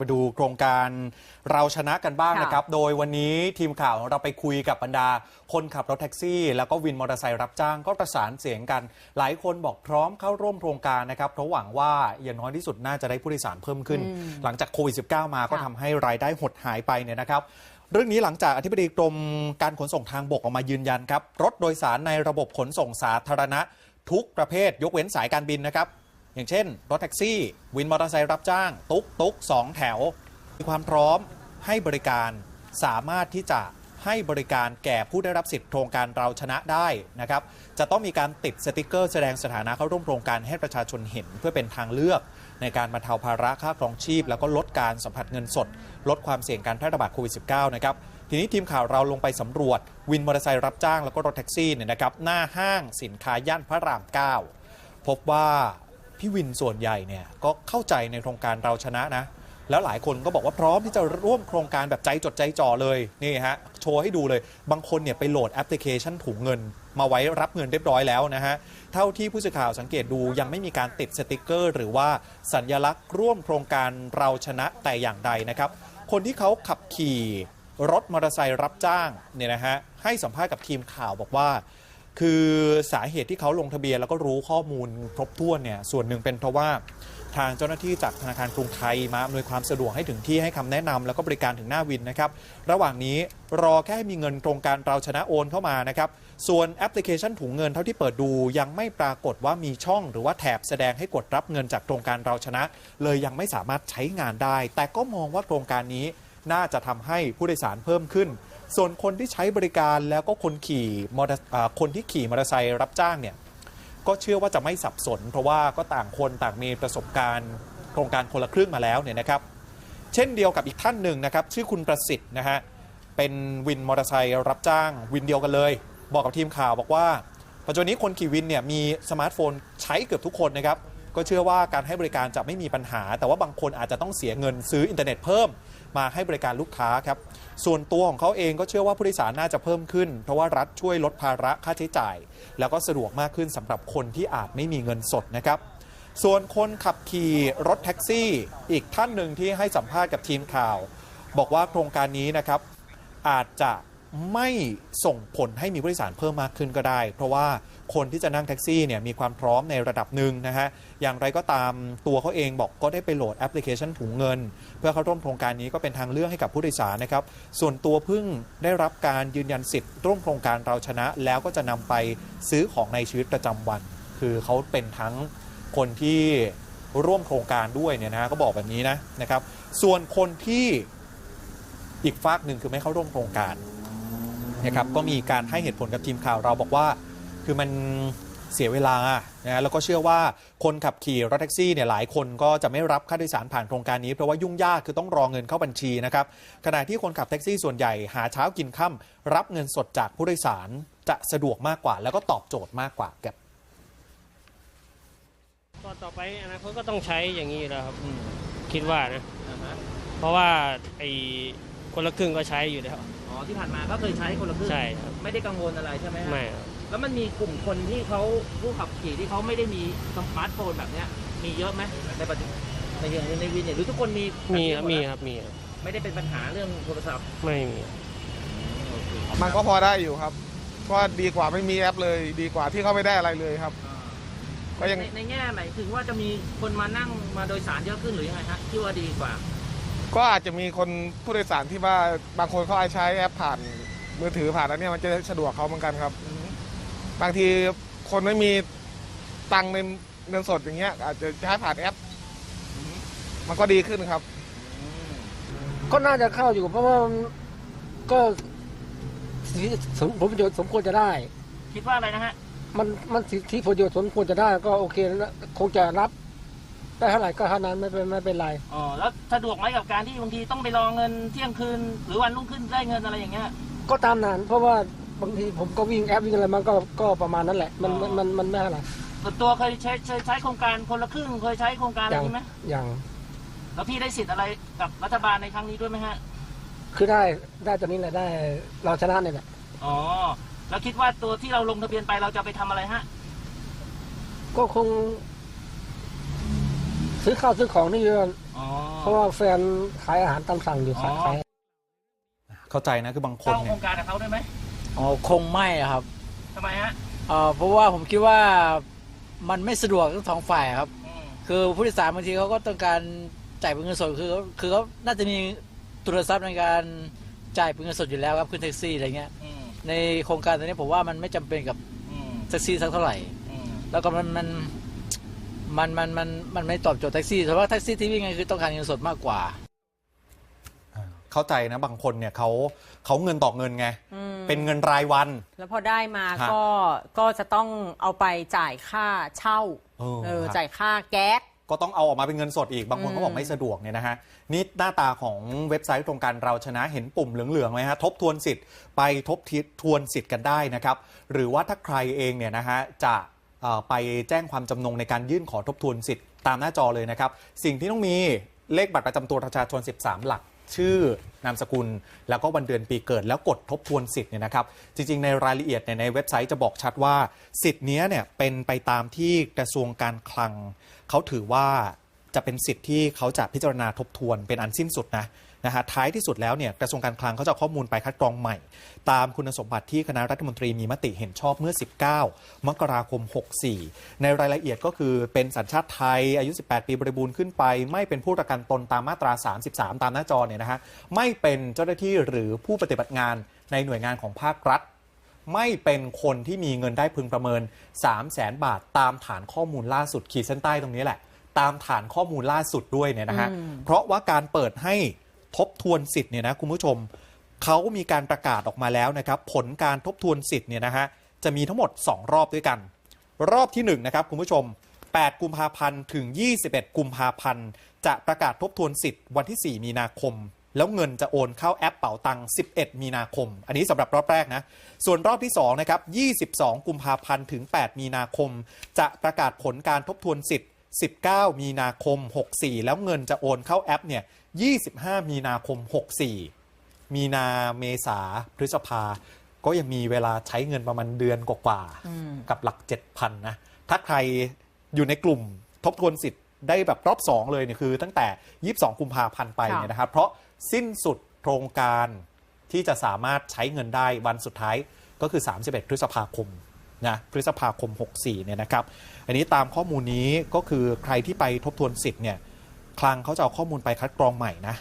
มาดูโครงการเราชนะกันบ้างค่ะนะครับ โดยวันนี้ทีมข่าวของเราไปคุยกับบรรดา คนขับรถแท็กซี่ แล้วก็วินมอเตอร์ไซค์รับจ้างก็ประสานเสียงกัน หลายคนบอกพร้อมเข้าร่วมโครงการนะครับ เพราะหวังว่าอย่างน้อยที่สุดน่าจะได้ผู้โดยสารเพิ่มขึ้น หลังจากโควิด -19 มาก็ค่ะทำให้รายได้หดหายไปเนี่ยนะครับเรื่องนี้หลังจากอธิบดีกรมการขนส่งทางบกออกมายืนยันครับรถโดยสารในระบบขนส่งสาธารณะ ทุกประเภทยกเว้นสายการบินนะครับ อย่างเช่น รถแท็กซี่ วินมอเตอร์ไซค์รับจ้าง ตุ๊กตุ๊กสองแถว มีความพร้อมให้บริการสามารถที่จะให้บริการแก่ผู้ได้รับสิทธิ์โครงการเราชนะได้นะครับ จะต้องมีการติดสติกเกอร์แสดงสถานะเข้าร่วมโครงการให้ประชาชนเห็นเพื่อเป็นทางเลือก ในการบรรเทาภาระค่าครองชีพ แล้วก็ลดการสัมผัสเงินสด ลดความเสี่ยงการแพร่ระบาดโควิด -19 นะครับทีนี้ทีมข่าวเราลงไปสำรวจ วินมอเตอร์ไซค์รับจ้างแล้วก็รถแท็กซี่เนี่ยนะครับหน้าห้างสินค้าย่านพระราม 9 พบว่า พี่วินส่วนใหญ่เนี่ยก็เข้าใจในโครงการเราชนะนะ แล้วหลายคนก็บอกว่าพร้อมที่จะร่วมโครงการแบบใจจดใจจ่อเลยนี่ฮะโชว์ให้ดูเลย บางคนเนี่ยไปโหลดแอปพลิเคชันถุงเงิน มาไว้รับเงินเรียบร้อยแล้วนะฮะเท่าที่ผู้สื่อข่าวสังเกตดูยังไม่มีการติดสติกเกอร์ หรือว่าสัญญลักษณ์ร่วมโครงการเราชนะแต่อย่างใดนะครับ คนที่เขาขับขี่รถมอเตอร์ไซค์รับจ้างเนี่ยนะฮะให้สัมภาษณ์กับทีมข่าวบอกว่า คือสาเหตุที่เขาลงทะเบียนแล้วก็รู้ข้อมูลครบถ้วนเนี่ยส่วนหนึ่งเป็นเพราะว่าทางเจ้าหน้าที่จากธนาคารกรุงไทยมาอำนวยความสะดวกให้ถึงที่ให้คำแนะนำแล้วก็บริการถึงหน้าวินนะครับ ระหว่างนี้รอแค่ให้มีเงินโครงการเราชนะโอนเข้ามานะครับ ส่วนแอปพลิเคชันถุงเงินเท่าที่เปิดดูยังไม่ปรากฏว่ามีช่องหรือว่าแถบแสดงให้กดรับเงินจากโครงการเราชนะ เลยยังไม่สามารถใช้งานได้ แต่ก็มองว่าโครงการนี้น่าจะทำให้ผู้โดยสารเพิ่มขึ้น ส่วนคนที่ใช้บริการแล้วก็คนขี่มอเตอร์คนที่ขี่มอเตอร์ไซค์รับจ้างเนี่ยก็เชื่อว่าจะไม่สับสน เพราะว่าก็ต่างคนต่างมีประสบการณ์โครงการคนละครึ่งมาแล้วเนี่ยนะครับ เช่นเดียวกับอีกท่านหนึ่งนะครับ ชื่อคุณประสิทธิ์นะฮะเป็นวินมอเตอร์ไซค์รับจ้างวินเดียวกันเลย บอกกับทีมข่าวบอกว่าปัจจุบันนี้คนขี่วินเนี่ยมีสมาร์ทโฟนใช้เกือบทุกคนนะครับ ก็เชื่อว่าการให้บริการจะไม่มีปัญหา แต่ว่าบางคนอาจจะต้องเสียเงินซื้ออินเทอร์เน็ตเพิ่มมาให้บริการลูกค้าครับ ส่วนตัวของเขาเองก็เชื่อว่าผู้โดยสารน่าจะเพิ่มขึ้น เพราะว่ารัฐช่วยลดภาระค่าใช้จ่าย แล้วก็สะดวกมากขึ้นสำหรับคนที่อาจไม่มีเงินสดนะครับ ส่วนคนขับขี่รถแท็กซี่ อีกท่านหนึ่งที่ให้สัมภาษณ์กับทีมข่าว บอกว่าโครงการนี้นะครับอาจจะไม่ส่งผลให้มีผู้โดยสารเพิ่มมากขึ้นก็ได้ เพราะว่า คนที่จะนั่งแท็กซี่เนี่ยมีความพร้อมในระดับหนึ่งนะฮะ อย่างไรก็ตามตัวเขาเองบอกก็ได้ไปโหลดแอปพลิเคชันถุงเงิน เพื่อเข้าร่วมโครงการนี้ก็เป็นทางเลือกให้กับผู้โดยสารนะครับ ส่วนตัวพิ่งได้รับการยืนยันสิทธิ์ร่วมโครงการเราชนะ แล้วก็จะนำไปซื้อของในชีวิตประจำวัน คือเขาเป็นทั้งคนที่ร่วมโครงการด้วยเนี่ยนะฮะก็บอกแบบนี้นะนะครับ ส่วนคนที่อีกฝากหนึ่งคือไม่เข้าร่วมโครงการนะครับก็มีการให้เหตุผลกับทีมข่าวเราบอกว่า คือมันเสียเวลานะแล้วก็เชื่อว่าคนขับขี่รถแท็กซี่เนี่ยหลายคนก็จะไม่รับค่าโดยสารผ่านโครงการนี้ เพราะว่ายุ่งยากคือต้องรอเงินเข้าบัญชีนะครับขณะที่คนขับแท็กซี่ส่วนใหญ่หาเช้ากินค่ำรับเงินสดจากผู้โดยสารจะสะดวกมากกว่า แล้วก็ตอบโจทย์มากกว่าครับก็ต่อไปอนาคตก็ต้องใช้อย่างนี้อยู่แล้วครับคิดว่านะเพราะว่าไอ้คนละครึ่งก็ใช้อยู่แล้วอ๋อที่ผ่านมาก็เคยใช้คนละครึ่งใช่ครับไม่ได้กังวลอะไรใช่ไหมฮะไม่ครับ แล้วมันมีกลุ่มคนที่เขาผู้ขับขี่ที่เขาไม่ได้มีสมาร์ทโฟนแบบเนี้ย มีเยอะไหมในปัจจุบันในเรื่องในวินเนี่ยหรือทุกคนมีมีแบบมีครับมีครับไม่ได้เป็นปัญหาเรื่องโทรศัพท์ไม่มี มันก็พอได้อยู่ครับ ก็ดีกว่าไม่มีแอปเลย ดีกว่าที่เขาไม่ได้อะไรเลยครับ ก็ยัง ในในแง่ไหนถึงว่าจะมีคนมานั่งมาโดยสารเยอะขึ้นหรือยังไงฮะที่ว่าดีกว่า ก็อาจจะมีคนผู้โดยสารที่ว่าบางคนเขาอาจใช้แอปผ่านมือถือผ่านแล้วเนี่ยมันจะสะดวกเขาเหมือนกันครับ บางทีคนไม่มีตังค์ในเงินสดอย่างเงี้ย อาจจะใช้ผ่านแอป มันก็ดีขึ้นครับ ก็น่าจะเข้าอยู่เพราะว่ามันก็สิทธิสมผลประโยชน์สมควรจะได้ คิดว่าอะไรนะฮะ มันมันสิทธิผลประโยชน์สมควรจะได้ก็โอเคแล้วคงจะรับได้เท่าไหร่ก็เท่านั้นไม่เป็นไม่เป็นไร อ๋อ แล้วสะดวกไหมกับการที่บางทีต้องไปรอเงินเที่ยงคืน หรือวันรุ่งขึ้นได้เงินอะไรอย่างเงี้ย ก็ตามนั้นเพราะว่า บางทีผมก็วิ่งแอปวิ่งอะไรมันก็ก็ประมาณนั้นแหละ มันมันมันมันไม่เท่าไหร่ส่วนตัวเคยใช้เคยใช้โครงการคนละครึ่งเคยใช้โครงการอะไรอย่างนี้ไหมอย่างแล้วพี่ได้สิทธิ์อะไรกับรัฐบาลในครั้งนี้ด้วยไหมฮะ คือได้ได้ตัวนี้แหละได้เราชนะเนี่ยแหละอ๋อแล้วคิดว่าตัวที่เราลงทะเบียนไปเราจะไปทำอะไรฮะ ก็คง ซื้อข้าวซื้อของนี่อ๋อ เพราะว่าแฟนขายอาหารตามสั่งอยู่อ๋อ ขาย เข้าใจนะคือบางคนเข้าโคเนี่รยงการกับเขาด้วยไหม อ๋อคงไม่อะครับทำไมฮะเอ่อเพราะว่าผมคิดว่ามันไม่สะดวกทั้งสองฝ่ายครับ อืมคือผู้โดยสารบางทีเขาก็ต้องการจ่ายเป็นเงินสดคือเขาคือเขาน่าจะมีทุนทรัพย์ในการจ่ายเป็นเงินสดอยู่แล้วครับขึ้นแท็กซี่อะไรเงี้ยอืมในโครงการตัวนี้ผมว่ามันไม่จำเป็นกับอืมแท็กซี่สักเท่าไหร่ อืมแล้วก็มันมันมันมันมันมันไม่ตอบโจทย์แท็กซี่เพราะว่าแท็กซี่ที่วิ่งไงคือต้องการเงินสดมากกว่า เข้าใจนะบางคนเนี่ยเขาเขาเงินต่อเงินไงอืมเป็นเงินรายวัน แล้วพอได้มาฮะก็ก็จะต้องเอาไปจ่ายค่าเช่าเออเออครับจ่ายค่าแก๊ส ก็ต้องเอาออกมาเป็นเงินสดอีก บางคนก็บอกไม่สะดวกเนี่ยนะฮะ นี่หน้าตาของเว็บไซต์โครงการเราชนะเห็นปุ่มเหลืองๆไหมฮะ ทบทวนสิทธิ์ไปทบทวนสิทธิ์กันได้นะครับ หรือว่าถ้าใครเองเนี่ยนะฮะจะเอ่อไปแจ้งความจำนงในการยื่นขอทบทวนสิทธิ์ตามหน้าจอเลยนะครับ สิ่งที่ต้องมีเลขบัตรประจำตัวประชาชน 13 หลัก ชื่อนามสกุล แล้วก็วันเดือนปีเกิด แล้วกดทบทวนสิทธิ์เนี่ยนะครับ จริง ๆ ในรายละเอียดในเว็บไซต์จะบอกชัดว่าสิทธิ์นี้เนี่ยเป็นไปตามที่กระทรวงการคลังเขาถือว่าจะเป็นสิทธิ์ที่เขาจะพิจารณาทบทวนเป็นอันสิ้นสุดนะนะฮะท้ายที่สุดแล้วเนี่ยกระทรวงการคลังเขาจะเอาข้อมูลไปคัดกรองใหม่ ตามคุณสมบัติที่คณะรัฐมนตรีมีมติเห็นชอบเมื่อ 19 มกราคม 64 ในรายละเอียดก็คือเป็นสัญชาติไทยอายุ 18 ปีบริบูรณ์ขึ้นไป ไม่เป็นผู้ประกันตนตามมาตรา 33 ตามหน้าจอเนี่ยนะฮะไม่เป็นเจ้าหน้าที่หรือผู้ปฏิบัติงานในหน่วยงานของภาครัฐไม่เป็นคนที่มีเงินได้พึงประเมิน 3 0 0แสนบาทตามฐานข้อมูลล่าสุดขีดเส้นใต้ตรงนี้แหละ ตามฐานข้อมูลล่าสุดด้วยเนี่ยนะฮะอืมเพราะว่าการเปิดให้ ทบทวนสิทธิ์เนี่ยนะคุณผู้ชมเขามีการประกาศออกมาแล้วนะครับ ผลการทบทวนสิทธิ์เนี่ยนะฮะจะมีทั้งหมด 2 รอบด้วยกัน รอบที่1นะครับคุณผู้ชม 8 กุมภาพันธ์ถึง 21 กุมภาพันธ์จะประกาศทบทวนสิทธิ์วันที่ 4 มีนาคม แล้วเงินจะโอนเข้าแอปเป๋าตังค์11 มีนาคม อันนี้สำหรับรอบแรกนะ ส่วนรอบที่2นะครับ22 กุมภาพันธ์ถึง 8 มีนาคม จะประกาศผลการทบทวนสิทธิ์ 19 มีนาคม 64 แล้วเงินจะโอนเข้าแอปเนี่ย 25 มีนาคม 64 มีนาเมษาพฤษภา ก็ยังมีเวลาใช้เงินประมาณเดือนกว่าๆกับหลัก 7,000 นะ ถ้าใครอยู่ในกลุ่มทบทวนสิทธิ์ได้แบบรอบ 2 เลยเนี่ยคือ ตั้งแต่ 22 กุมภาพันธ์ไปค่ะเนี่ยนะครับ เพราะสิ้นสุดโครงการที่จะสามารถใช้เงินได้วันสุดท้ายก็คือ 31 พฤษภาคม นะพฤษภาคม 64เนี่ยนะครับอันนี้ตามข้อมูลนี้ก็คือใครที่ไปทบทวนสิทธิ์เนี่ยคลังเขาจะเอาข้อมูลไปคัดกรองใหม่นะ